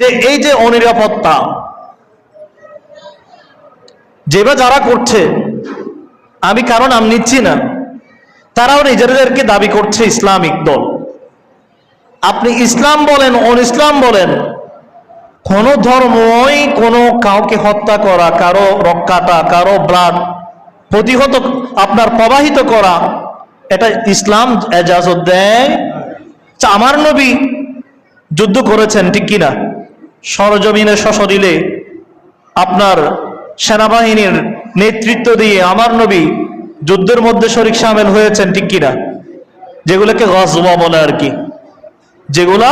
যে এই যে অনিরাপত্তা যেবা যারা করছে আমি কারও নাম নিচ্ছি না তারাও নিজেদেরকে দাবি করছে ইসলামিক দল। আপনি ইসলাম বলেন অন ইসলাম বলেন কোন ধর্মই কোনো কাউকে হত্যা করা কারও রক্ষাটা কারও ব্লাড প্রতিহত আপনার প্রবাহিত করা এটা ইসলাম এজাজত দেয়। আচ্ছা, আমার নবী যুদ্ধ করেছেন ঠিক কিনা? সরজমিনে সশরীরে আপনার সেনাবাহিনীর নেতৃত্ব দিয়ে আমার নবী যুদ্ধের মধ্যে শরিক সামিল হয়েছেন, ঠিক কিনা? যেগুলোকে গজওয়া বলে আর কি। যেগুলা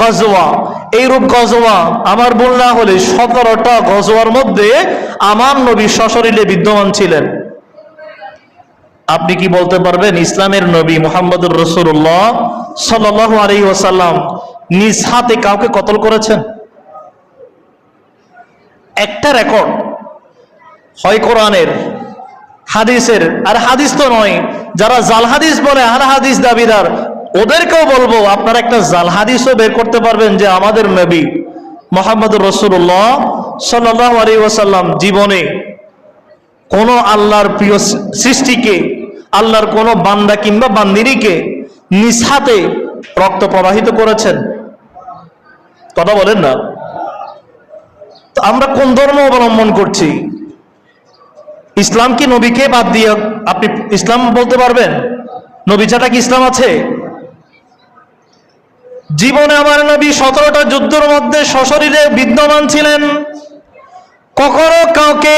গজওয়া। এইরূপ গজওয়া আমার ভুল না হলে সতেরোটা গজওয়ার মধ্যে আমার নবী সশরীরে বিদ্যমান ছিলেন। আপনি কি বলতে পারবেন, ইসলামের নবী মোহাম্মদুর রসুল্লাহ সাল আলী ওসাল্লাম নিজ হাতে কাউকে কতল করেছেন? একটা রেকর্ড হয় কোরআনের, হাদিসের। আর হাদিস তো নয়, যারা জাল হাদিস বলে, আর হাদিস দাবিদার, ওদেরকেও বলব, আপনারা একটা জাল হাদিসও বের করতে পারবেন যে আমাদের নবী মোহাম্মদ রসুল্লাহ সাল্লাহ ওসাল্লাম জীবনে কোন আল্লাহর প্রিয় সৃষ্টিকে, আল্লাহর কোন বান্দা কিংবা বান্দিনীকে নিজ রক্ত প্রবাহিত করেছেন। কথা বলেন না। আমরা কোন ধর্ম অবলম্বন করছি? ইসলাম কি নবীকে বাদ দিয়ে আপনি ইসলাম বলতে পারবেন? নবী ছাড়া কি ইসলাম আছে? জীবনে আমার নবী সতেরোটা যুদ্ধের মধ্যে সশরীরে বিদ্যমান ছিলেন। কখনো কাউকে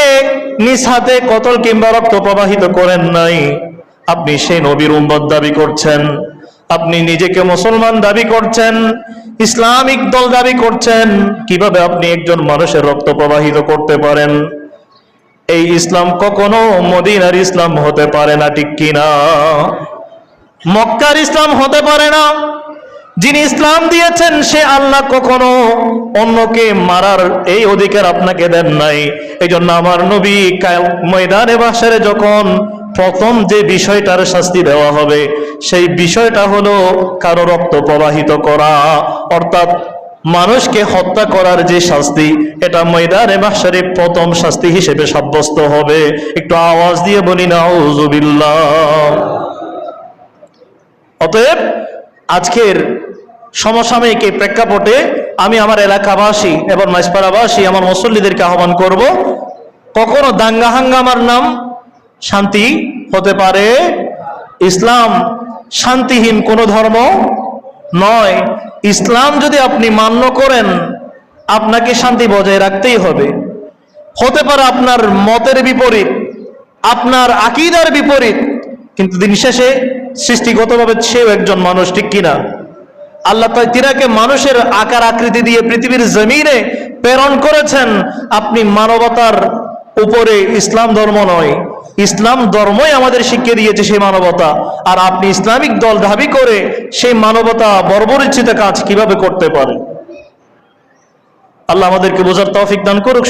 নিজ হাতে কতল কিংবা রক্ত প্রবাহিত করেন নাই। আপনি সেই নবীর উম্মত দাবি করছেন। আপনি নিজেকে মুসলমান দাবি করছেন। ইসলামিক দল দাবি করছেন, কীভাবে আপনি একজন মানুষের রক্ত প্রবাহিত করতে পারেন? এই ইসলাম কখনো মদিনার ইসলাম হতে পারে না, ঠিক কিনা? মক্কার ইসলাম হতে পারে না। যিনি ইসলাম দিয়েছেন, সে আল্লাহ কখনো অন্যকে মারার এই অধিকার আপনাকে দেন নাই। এই জন্য আমার নবী ময়দানে বাসারে যখন প্রথম যে বিষয়টার শাস্তি দেওয়া হবে সেই বিষয়টা হলো কারও রক্ত প্রবাহিত করা, অর্থাৎ মানুষকে হত্যা করার যে শাস্তি, এটা ময়দানে বাসারে প্রথম শাস্তি হিসেবে সাব্যস্ত হবে। একটু আওয়াজ দিয়ে বলি না অতএব আজকের সমসাময়িক এই প্রেক্ষাপটে আমি আমার এলাকাবাসী এবং মাইসপাড়াবাসী আমার মুসল্লিদেরকে আহ্বান করব, কখনো দাঙ্গা হাঙ্গামার নাম শান্তি হতে পারে, ইসলাম শান্তিহীন কোনো ধর্ম নয়। ইসলাম যদি আপনি মান্য করেন, আপনাকে শান্তি বজায় রাখতেই হবে। হতে পারে আপনার মতের বিপরীত, আপনার আকিদার বিপরীত, কিন্তু দিন শেষে সৃষ্টিগতভাবে সেও একজন মানুষ, ঠিক কিনা? আল্লাহ তাই তিনাকে মানুষের আকার আকৃতি দিয়ে পৃথিবীর জমিনে প্রেরণ করেছেন। আপনি মানবতার উপরে ইসলাম ধর্ম নয় ইসলাম ধর্মই আমাদের শিখিয়ে দিয়েছে সেই মানবতা। আর আপনি ইসলামিক দল দাবি করে সেই মানবতা বর্বরিচিত কাজ কীভাবে করতে পারে? আল্লাহ আমাদেরকে বোঝার তফিক দান করুক